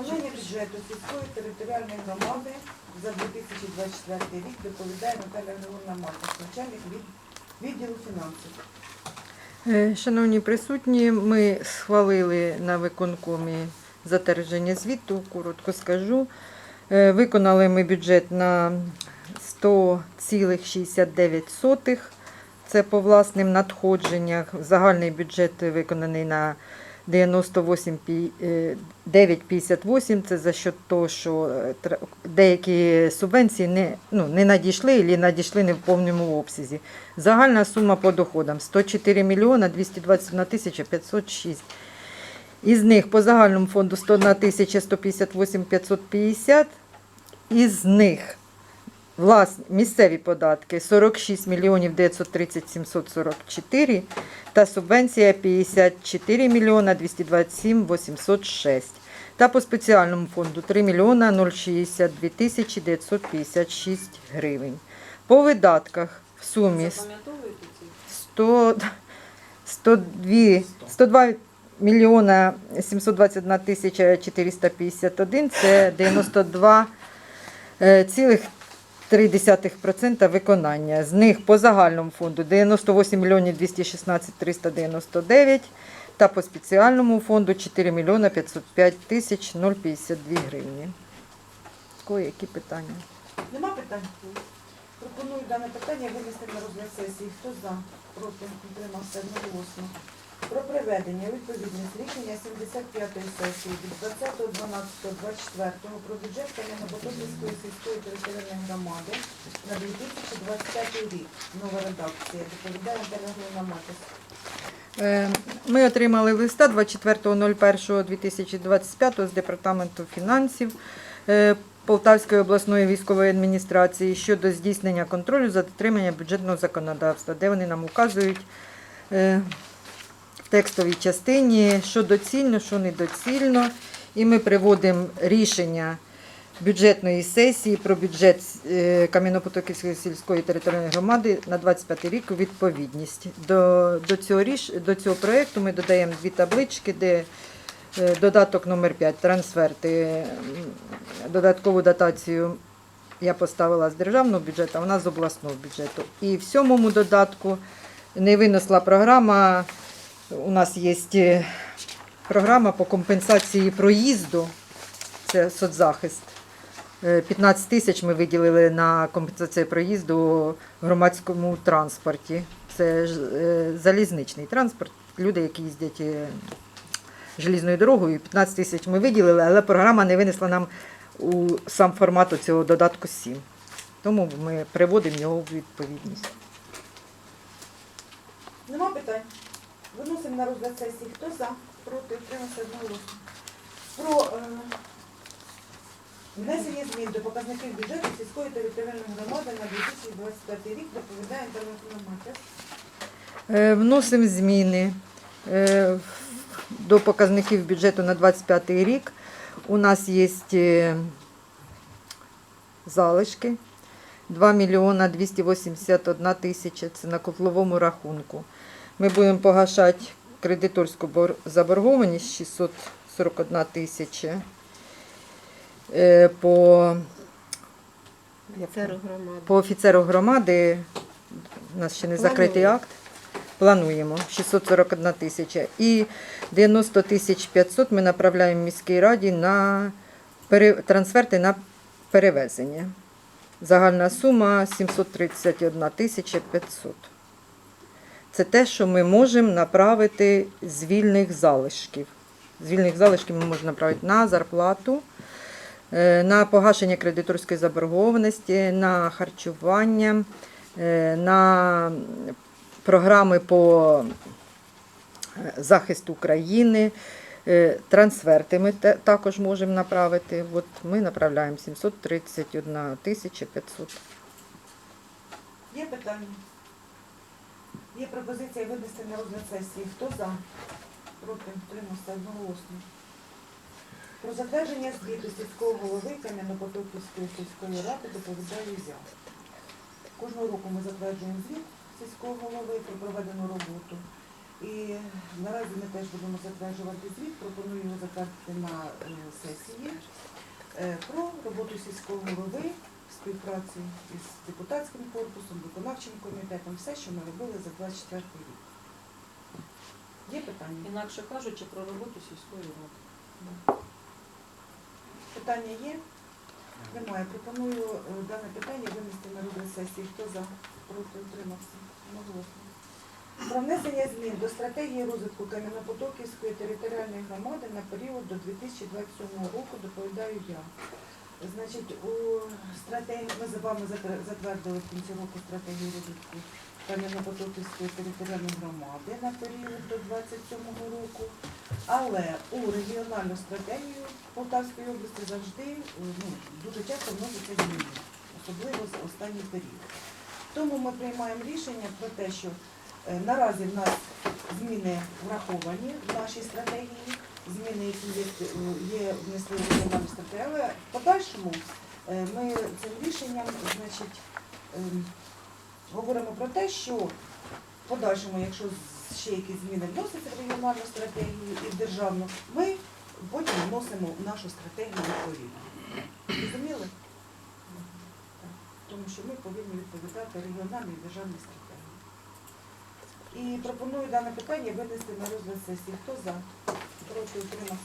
виконання бюджету сільської територіальної громади за 2024 рік доповідає Наталя Григорівна Маркос, начальник від, відділу фінансів. Е, Шановні присутні, ми схвалили на виконкомі затвердження звіту, коротко скажу. Е, Виконали ми бюджет на 100,69. Це по власним надходженнях. Загальний бюджет виконаний на 98,958. Це за счет того, що е, деякі субвенції не, ну, не надійшли або надійшли не в повному обсязі. Загальна сума по доходам 104 мільйона 221 тисяча 506. Із них по загальному фонду 101 тисяча 158 550. Із них власні місцеві податки 46 мільйонів 930 744 та субвенція 54 мільйона 227 806. Та по спеціальному фонду 3 мільйона 062 тисячі 956 гривень. По видатках в сумі Запам'ятовуєте ці? 100, 102, 102 мільйона 721 тисяча 451, це 92 е, цілих 3% виконання. З них по загальному фонду 98 мільйонів 216 399 та по спеціальному фонду 4 мільйона 505 тисяч 052 гривні. Кої, які питання? Нема питань? Пропоную дане питання винести на розгляд сесії. Хто за? Проти? Утримався одноголосно. Про приведення у відповідність рішення 75-ї сесії від 20.12.24 про бюджет Кам'янопотопільської сільської територіальної громади на 2025 рік. Нова редакція. Доповідає Наталя Григорівна Матис. Ми отримали листа 24.01.2025 з департаменту фінансів е, Полтавської обласної військової адміністрації щодо здійснення контролю за дотриманням бюджетного законодавства, де вони нам указують е, текстовій частині, що доцільно, що недоцільно. І ми приводимо рішення бюджетної сесії про бюджет е, Кам'янопотоківської сільської територіальної громади на 25 рік у відповідність. До, до, цього, ріш, до цього проєкту ми додаємо дві таблички, де е, додаток номер 5 трансферти. Додаткову дотацію я поставила з державного бюджету, а вона з обласного бюджету. І в сьомому додатку не винесла програма. У нас є е, програма по компенсації проїзду. Це соцзахист. Е, 15 тисяч ми виділили на компенсацію проїзду в громадському транспорті. Це е, залізничний транспорт. Люди, які їздять е, желізною дорогою, 15 тисяч ми виділили, але програма не винесла нам у сам формат цього додатку 7. Тому ми приводимо його в відповідність. Нема питань? Виносимо на розгляд сесії. Хто за? Проти? Утримався одноголосно. Про е, внесення змін до показників бюджету сільської територіальної громади на 2025 рік доповідає Е, Вносимо зміни е, до показників бюджету на 25 рік. У нас є е, залишки 2 мільйона 281 тисяча. Це на котловому рахунку. Ми будемо погашати кредиторську заборгованість 641 тисяча. Е, По Офіцеру громади. по офіцеру громади у нас ще не закритий акт. Плануємо 641 тисяча. І 90 тисяч 500 ми направляємо міській раді на пере- трансферти на перевезення. Загальна сума 731 тисяча 500. Це те, що ми можемо направити з вільних залишків. З вільних залишків ми можемо направити на зарплату, е, на погашення кредиторської заборгованості, на харчування, е, на програми по е, захисту України, трансферти ми також можемо направити. От ми направляємо 731 тисяча 500. Є питання? Є пропозиція винести на розгляд сесії. Хто за? Проти? Утримався одноголосно. Про затвердження звіту сільського голови Кам'янопотоківської сільської ради доповідає я. Кожного року ми затверджуємо звіт сільського голови про проведену роботу. І наразі ми теж будемо затверджувати звіт, пропоную його затвердити на е, сесії е, про роботу сільського голови, співпраці із депутатським корпусом, виконавчим комітетом, все, що ми робили за 24 рік. Є питання? Інакше кажучи, про роботу сільської ради. Питання є? Немає. Пропоную е, дане питання винести на розгляд сесії. Хто за? Проти утримався? Одноголосно. Про внесення змін до стратегії розвитку Кам'янопотоківської територіальної громади на період до 2027 року доповідаю я. Значить, у стратегії ми з вами затвердили в кінці року стратегію розвитку Кам'янопотоківської територіальної громади на період до 2027 року. Але у регіональну стратегію Полтавської області завжди ну, дуже часто вносяться зміни, особливо за останній період. Тому ми приймаємо рішення про те, що е, наразі в нас зміни враховані в нашій стратегії, зміни, які є, внесли в регіональну стратегію, але в подальшому е, ми цим рішенням значить, ем, говоримо про те, що в подальшому, якщо ще якісь зміни вносяться в регіональну стратегію і в державну, ми потім вносимо нашу стратегію відповідно. Розуміли? Тому що ми повинні відповідати регіональній і державній стратегії. І пропоную дане питання винести на розгляд сесії. Хто за? Проти утримався?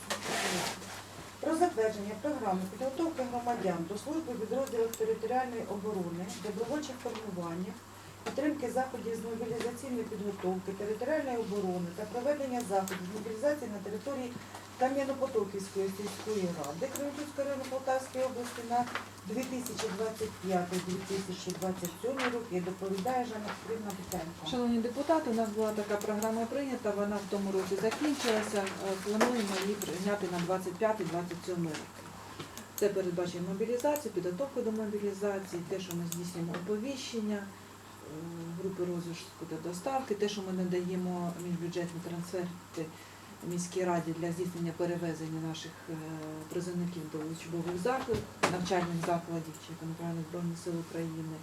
Про затвердження програми підготовки громадян до служби в підрозділах територіальної оборони, добровольчих формуваннях, підтримки заходів з мобілізаційної підготовки, територіальної оборони та проведення заходів з мобілізації на території Кам'янопотоківської сільської ради Кременчуцького району Полтавської області на 2025-2027 роки доповідає Жанна Петрівна Бутенко. Шановні депутати, у нас була така програма прийнята, вона в тому році закінчилася. Е, Плануємо її прийняти на 25-27 роки. Це передбачає мобілізацію, підготовку до мобілізації, те, що ми здійснюємо оповіщення, е, групи розвитку та доставки, те, що ми надаємо міжбюджетні трансферти міській раді для здійснення перевезення наших е, призовників до учбових закладів, навчальних закладів чи контрольних Збройних сил України.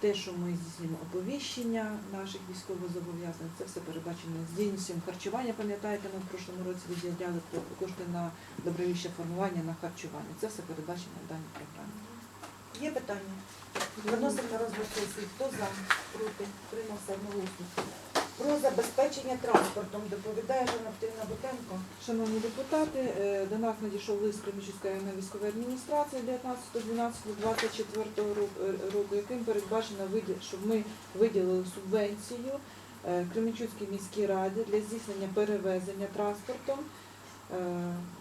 Те, що ми здійснюємо оповіщення наших військовозобов'язаних, це все передбачено здійснюємо харчування. Пам'ятаєте, ми в прошлому році виділяли кошти на добровільче формування на харчування. Це все передбачено в даній програмі. Є питання? Виносимо на розгляд. Хто за? Проти? Тримався одноголосно. Про забезпечення транспортом доповідає Жанна Бутенко. Шановні депутати, е, до нас надійшов лист районної військової адміністрації 19.12.24 року, е, року, яким передбачено, щоб ми виділили субвенцію е, Кременчуцькій міській раді для здійснення перевезення транспортом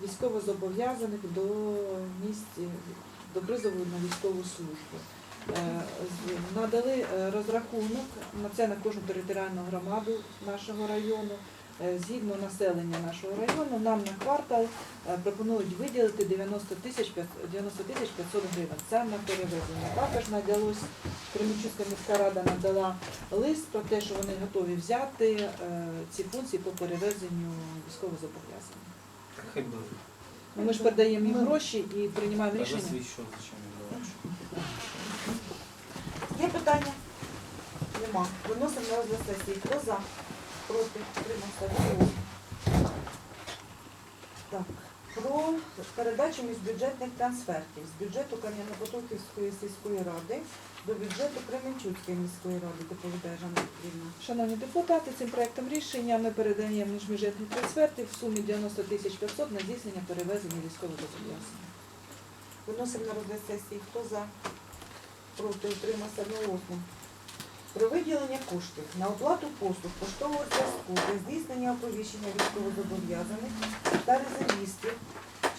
військовозобов'язаних до місць до призову на військову службу. Е, Надали е, розрахунок на це на кожну територіальну громаду нашого району. Е, Згідно населення нашого району, нам на квартал пропонують виділити 90 тисяч 500 гривень. Це на перевезення. Також надалось Кременчуцька міська рада надала лист про те, що вони готові взяти ці функції по перевезенню бы. Ну, Ми ж передаємо їм гроші і приймаємо рішення. Питання? Нема. Виносимо на розгляд сесії. Хто за? Проти? Тримався. Так. Про передачу міжбюджетних трансфертів з бюджету Кам'янопотоківської сільської ради до бюджету Кременчуцької міської ради, доповідає Жанна Петрівна. Шановні депутати, цим проектом рішення ми передаємо міжбюджетні трансферти в сумі 90 тисяч 500 на здійснення перевезення військовозобов'язаних. Виносимо на розгляд сесії. Хто за? Проти? Утримався одноголосно. Про виділення коштів на оплату послуг поштового зв'язку для здійснення оповіщення військовозобов'язаних та резервістів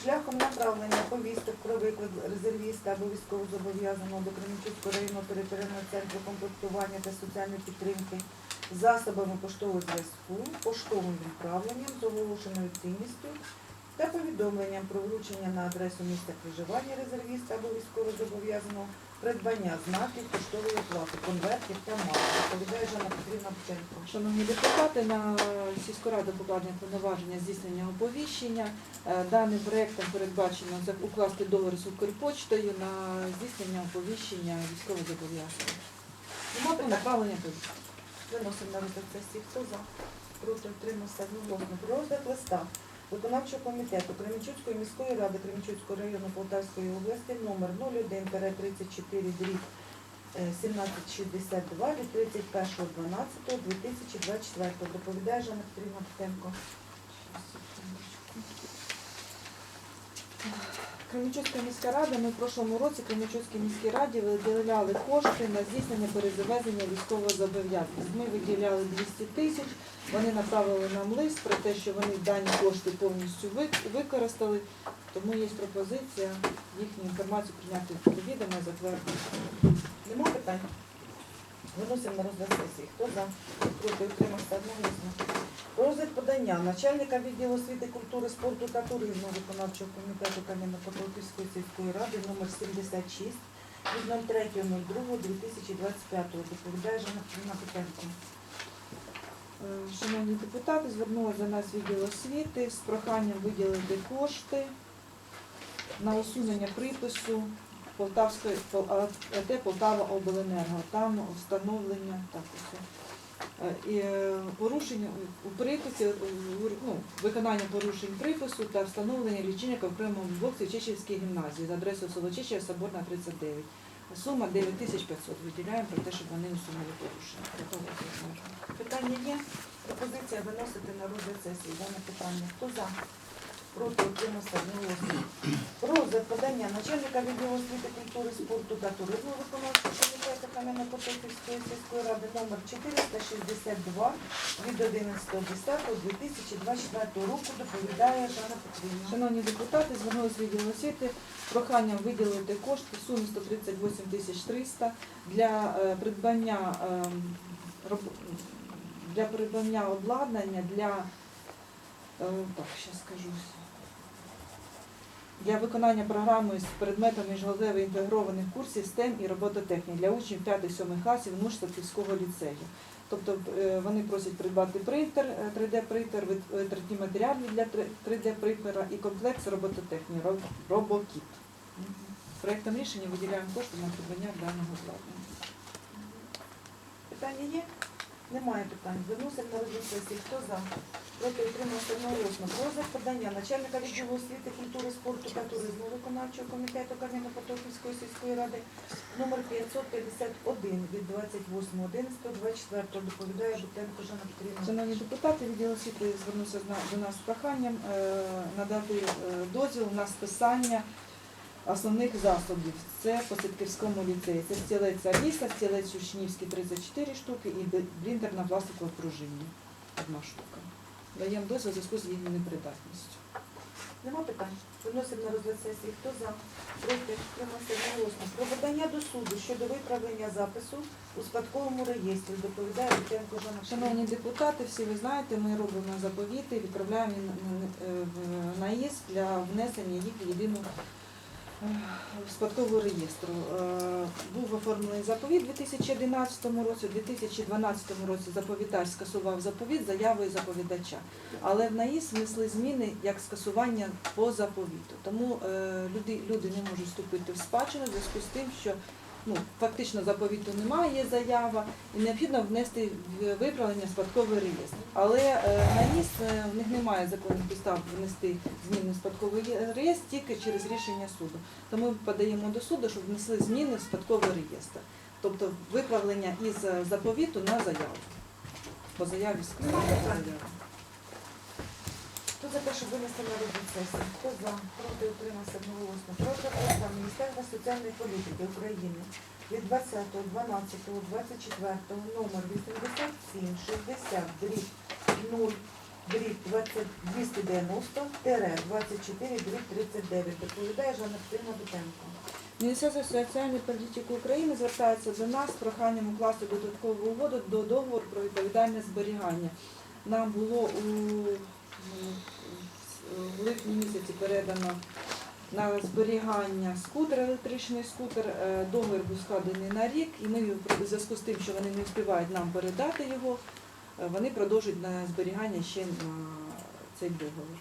шляхом направлення повісток про виклик резервіста або військовозобов'язаного до Кременчуцького районного територіального центру комплектування та соціальної підтримки засобами поштового зв'язку, поштовим відправленням з оголошеною цінністю та повідомленням про вручення на адресу місця проживання резервіста або військовозобов'язаного, придбання знаків поштової оплати, конвертів та марок. Доповідає Жанна Петрівна Бученко. Шановні депутати, на сільську раду покладення повноваження здійснення оповіщення. Е, Даним проектом передбачено укласти договір з Укрпочтою на здійснення оповіщення військовозобов'язаних. Нема Ну, питань? Направлення повістки. Виносимо на розгляд сесії. Хто за? проти утримався одноголосно. Розгляд листа виконавчого комітету Кременчуцької міської ради Кременчуцького району Полтавської області номер 01-34 дріб е, 1762 від 31.12.2024. Доповідає Жанна Петрівна Петенко. Кременчуцька міська рада, ми в прошлому році Кременчуцькій міській раді виділяли кошти на здійснення перезавезення військового зобов'язання. Ми виділяли 200 тисяч, вони направили нам лист про те, що вони дані кошти повністю використали, тому є пропозиція їхню інформацію прийняти відомо, затвердити. Нема питань? Виносимо на розгляд сесії. Хто за? Проти утримався одноголосно. Розгляд подання начальника відділу освіти, культури, спорту та туризму виконавчого комітету Кам'янно-Подолківської сільської ради номер 76 від 03.02.2025. Доповідає Жанна Петенко. Е, Шановні депутати, звернулося до нас відділ освіти з проханням виділити кошти на усунення припису Полтавської АТ Полтава Обленерго. Там встановлення так, ось, е, і, е, порушення у приписі, е, ну, виконання порушень припису та встановлення лічильника в окремому блоці Чечівській гімназії за адресою село Чечів, Соборна 39. Сума 9500. Виділяємо про те, щоб вони усунули порушення. Питання є? Пропозиція виносити на розгляд сесії. Дане питання. Хто за? Проти утримався одноголосно. Про розгляд подання начальника відділу освіти, культури, спорту та туризму виконавчого комітету Кам'янно-Подолківської сільської ради номер 462 від 11.10.2024 року доповідає Жанна Петрівна. Шановні депутати, звернулися відділ освіти проханням виділити кошти в сумі 138 тисяч 300 для е, придбання ем, для придбання обладнання для е, так, ще скажу. Для виконання програми з предметом міжгалузевих інтегрованих курсів STEM і робототехніки для учнів 5-7 класів Нушсадківського ліцею. Тобто е, вони просять придбати принтер, е, 3D-принтер, витратні матеріали для 3D-принтера і комплекс робототехніки, робокіт. Проектом рішення виділяємо кошти на придбання даного обладнання. Питання є? Немає питань. Виносимо на розгляд. Хто за? Проти утримався одноголосно. Про подання начальника відділу освіти, культури, спорту та туризму виконавчого комітету Кам'яно-Потоківської сільської ради номер 551 від 28.11.24 доповідає Бутенко Жанна Петрівна. Шановні депутати, відділ освіти звернувся до нас з проханням е, надати е, дозвіл на списання основних засобів. Це по Ситківському ліцеї. Це стілець Аліса, стілець Учнівський 34 штуки і бліндер на пластиковій пружині. Одна штука. Даємо дозвіл у зв'язку з її непридатністю. Нема питань. Виносимо на розгляд сесії. Хто за? Проти Тримався голосно. Про подання до суду щодо виправлення запису у спадковому реєстрі доповідає Бутенко Жанна Шановні депутати, всі ви знаєте, ми робимо заповіти, відправляємо на- на- наїзд для внесення їх в єдину в спадкову реєстру. Е, Був оформлений заповіт у 2011 році, у 2012 році заповідач скасував заповіт заявою заповідача. Але в наїзд внесли зміни як скасування по заповіту. Тому е, люди не можуть вступити в спадщину в зв'язку з тим, що ну, фактично заповіту немає, є заява, і необхідно внести виправлення спадковий реєстр. Але е, на ніс е, в них немає законних підстав внести зміни в спадковий реєстр тільки через рішення суду. Тому ми подаємо до суду, щоб внесли зміни в спадковий реєстр. Тобто виправлення із е, заповіту на заяву. По заяві складання заяви. Хто за те, щоб винести на розгляд сесії? Хто за? Проти утримався одноголосно. Про прокурора Міністерства соціальної політики України від 20.12.24 номер 87 60 дріб 0 дріб 290 24 дріб 39. Доповідає Жанна Петрівна Бутенко. Міністерство соціальної політики України звертається до нас з проханням укласти додаткову угоду до договору про відповідальне зберігання. Нам було у в липні місяці передано на зберігання скутер, електричний скутер. Е, Договір був складений на рік, і ми в зв'язку з тим, що вони не встигають нам передати його, е, вони продовжують на зберігання ще на цей договір.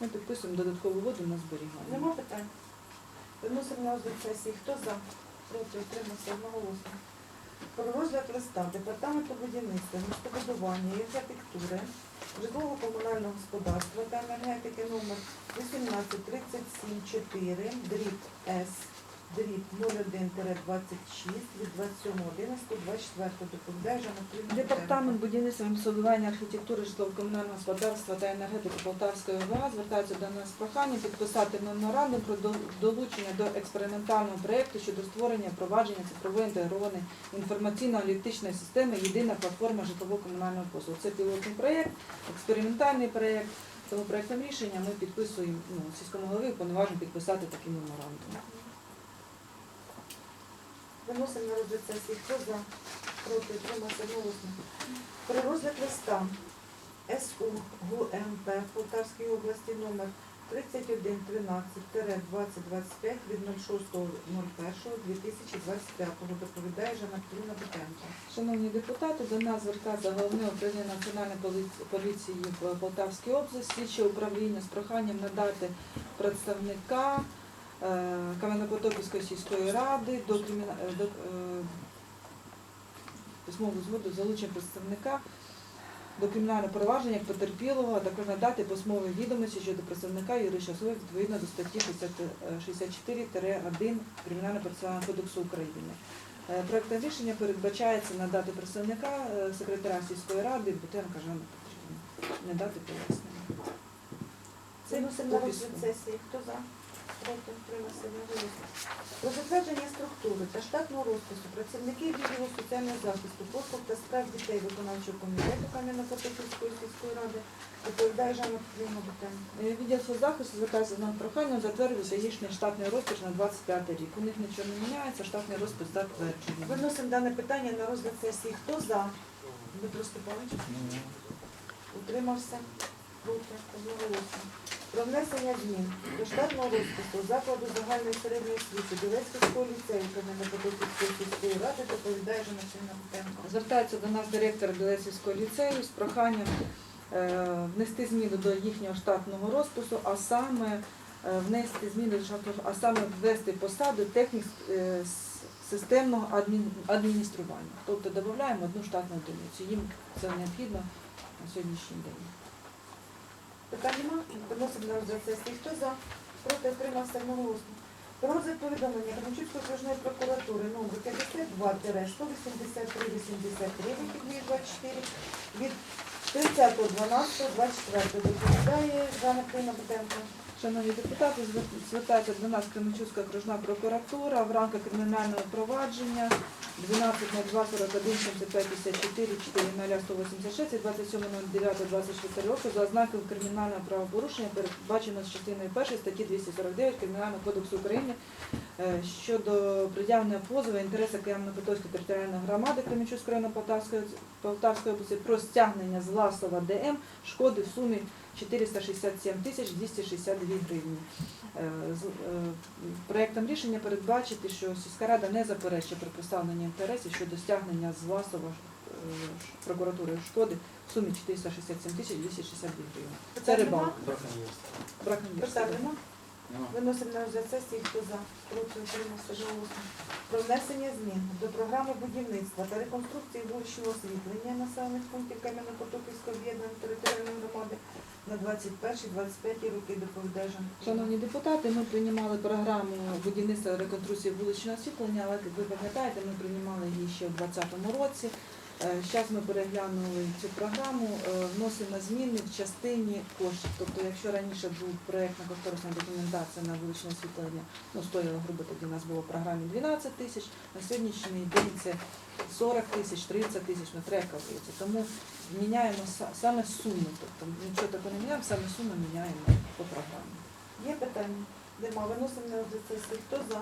Ми підписуємо додаткову угоду на зберігання. Нема питань? Виносимо на розгляд сесії. Хто за? Проти утримався одноголосно. Про розгляд листа Департаменту будівництва, містобудування і архітектури, житлово-комунального господарства та енергетики номер 18374 дріб С дріб 01-26 від 27.11.24 доповідає Жанна Департамент будівництва містобудування архітектури житлово-комунального господарства та енергетики Полтавської ОВА звертається до нас з проханням підписати меморандум про долучення до експериментального проєкту щодо створення впровадження цифрової інтегрованої інформаційно-аналітичної системи Єдина платформа житлово-комунального послуг. Це пілотний проєкт, експериментальний проєкт. Тому проєктом рішення ми підписуємо ну, сільському голові повноважимо підписати такий меморандум. Виносимо на розгляд сесії. Хто за? Проти? Утримався одноголосно. Про розгляд листа СУ ГУМП в Полтавській області номер 3113-2025 від 06.01.2025 доповідає Жанна Петрівна Бутенко. Шановні депутати, до нас звертається головне управління Національної поліці- поліції в Полтавській області, слідче управління з проханням надати представника Кам'янопотопівської сільської ради до, криміна... е, до е, письмову згоду з залученням представника до кримінального провадження потерпілого, а також надати письмові відомості щодо представника юридичної особи відповідно до статті 64-1 Кримінального процесуального кодексу України. Е, Проектом рішення передбачається надати представника е, секретаря сільської ради Бутенка Жанна Петрівна. Не дати пояснення. Це Виносимо на розгляд сесії. Хто за? Про затвердження структури та штатного розпису працівників відділу соціального захисту, послуг та справ дітей виконавчого комітету Кам'янопотоківської сільської ради доповідає Жанна Петрівна Бутенко. Е, Відділ соцзахисту звертається з нам проханням затвердити їхній штатний розпис на 25 рік. У них нічого не міняється, штатний розпис затверджений. Виносимо дане питання на розгляд сесії. Хто за? Дмитро Степанович? Ні. Утримався? Проти? Одноголосно. Про внесення змін до штатного розпису закладу загальної середньої освіти Білецького ліцею Кам'янопотоківської сільської ради доповідає Жанна Петрівна Бутенко. Звертається до нас директор Білецівського ліцею з проханням е, внести зміни до їхнього штатного розпису, а саме е, внести зміни до штатного, а саме ввести посаду технік е, системного адмін- адміністрування. Тобто додаємо одну штатну одиницю. Їм це необхідно на сьогоднішній день. Питань нема? Виносимо на розгляд сесії. Хто за? Проти отримався одноголосно. Про розгляд повідомлення Кременчуцької окружної прокуратури номер 52-183-83 вихідний 24 від 30.12.24 доповідає Жанна Клина Бутенко. Шановні депутати, звертається до нас Кременчуцька окружна прокуратура в рамках кримінального провадження 12 на 2 41 75 54 4 0 186 і 27.09.24 року за ознакою кримінального правопорушення передбачено з частиною 1 статті 249 Кримінального кодексу України щодо пред'явлення позову інтереси інтереса Кам'янопотоцької територіальної громади Кременчуцької району Полтавської, Полтавської області про стягнення з Власова ДМ шкоди в сумі 467 тисяч 262 гривні. Е, е, Проектом рішення передбачити, що сільська рада не заперечує про представлення інтересів щодо стягнення з Власова е, прокуратури шкоди в сумі 467 тисяч 262 гривні. Це рибалка. Браконьєрство. Виносимо на розгляд сесії. Хто за? Проти утримався одноголосно. Про внесення змін до програми будівництва та реконструкції вуличного освітлення населених пунктів Кам'янопотоківської об'єднаної територіальної громади на 21-25 роки доповідає Шановні депутати, ми приймали програму будівництва і реконструкції вуличного освітлення, але ви пам'ятаєте, ми приймали її ще у 2020 році. Зараз ми переглянули цю програму, е, вносимо зміни в частині коштів. Тобто, якщо раніше був проєктна кошторисна документація на вуличне освітлення, ну стояло грубо тоді у нас було в програмі 12 тисяч, на сьогоднішній день це 40 тисяч, 30 тисяч, ну треба копійці. Тому міняємо саме суми. Тобто нічого такого не міняємо, саме суми міняємо по програмі. Є питання? Нема. Виносимо на сесії. Хто за?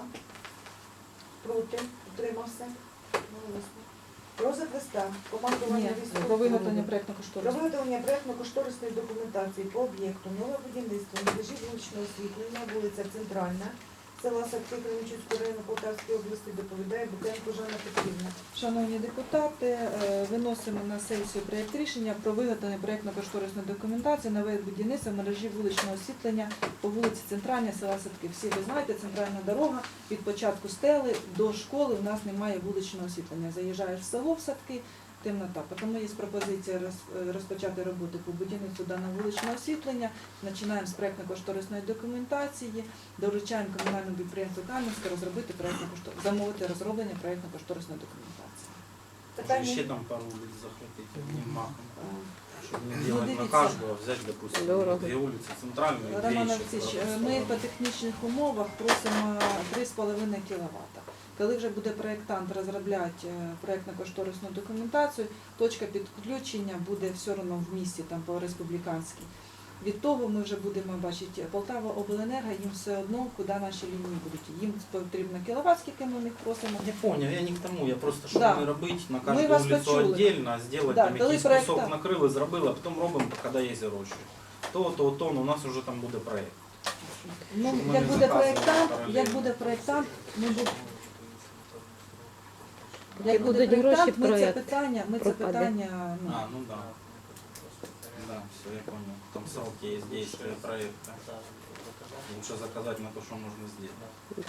Проти? Утримався? Одноголосно. Розгляд листа командування військового про виготовлення клубів. проєктно Про виготовлення проєктно-кошторисної документації по об'єкту нове будівництво мережі вуличного освітлення, вулиця Центральна, села Садки Кременчуцького району Полтавської області доповідає Бутенко Жанна Петрівна. Шановні депутати, е, виносимо на сесію проєкт рішення про виготовлення проєктно-кошторисної документації на вид будівництва мережі вуличного освітлення по вулиці Центральна села Садки. Всі ви знаєте, центральна дорога від початку стели до школи у нас немає вуличного освітлення. Заїжджаєш в село в садки, темнота. Тому є пропозиція роз- е, розпочати роботи по будівництву даного вуличного освітлення. Починаємо з проєктно-кошторисної документації, доручаємо комунальному підприємству Кам'янське розробити проєктно замовити розроблення проєктно-кошторисної документації. Питання Ще там пару улиц захватить одним махом. Е, Чтобы не Ну, делать на дивіться. каждого, взять, допустим, Дорого. две улицы центральные, две Роман еще Олексійович, с е, разных ми сторон. по технічних умовах просимо 3,5 кВт. Коли вже буде проєктант розробляти е, проєктно-кошторисну документацію, точка підключення буде все одно в місті там по республіканській. Від того ми вже будемо бачити Полтава Обленерго, їм все одно, куди наші лінії будуть. Їм потрібно кіловат, скільки ми них просимо. Я понял, я не к тому, я просто, щоб Да. не робити на почули. отдельно, а сделать Да, там якийсь проекта- кусок накрили, зробили, а потім робимо, коли є гроші. То, то, то, ну, у нас вже там буде проект. Ну, як буде проєктант, як буде проєктант, ми будемо. Як буде гроші, ми це питання, ми це пропаде. питання, ну, А, ну да. Да, все, я понял. Там сроки есть действия проекта. Лучше заказать на то, что нужно сделать. Да.